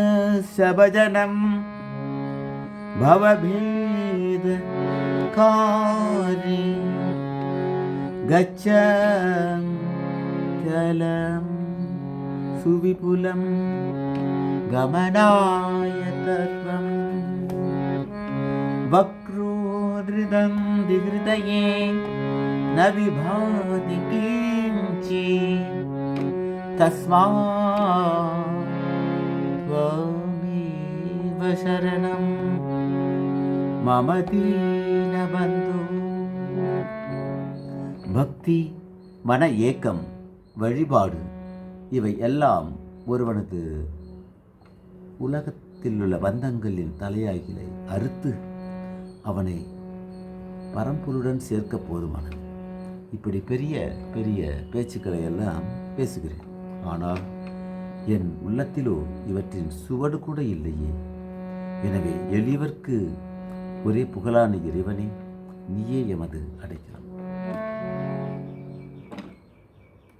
भक्तिर्भगशभजनं भवभेदकारि गच्छ चलं सुविपुलं गमनाय गमनायतत्वं वक्रोदृदं दिहृदये न विभाति किञ्चित् तस्मात् त्वमेव शरणं मम दीनबन्धु பக்தி மன ஏக்கம் வழிபாடு இவை எல்லாம் ஒருவனது உலகத்தில் உள்ள பந்தங்களின் தலையாகிலை அறுத்து அவனை பரம்பொருளுடன் சேர்க்க போதுமானது இப்படி பெரிய பெரிய பேச்சுக்களை எல்லாம் பேசுகிறேன். ஆனால் என் உள்ளத்திலோ இவற்றின் சுவடு கூட இல்லையே. எனவே எளியவர்க்கு ஒரே புகழான இறைவனே நீயே எமது அடைக்கலாம்.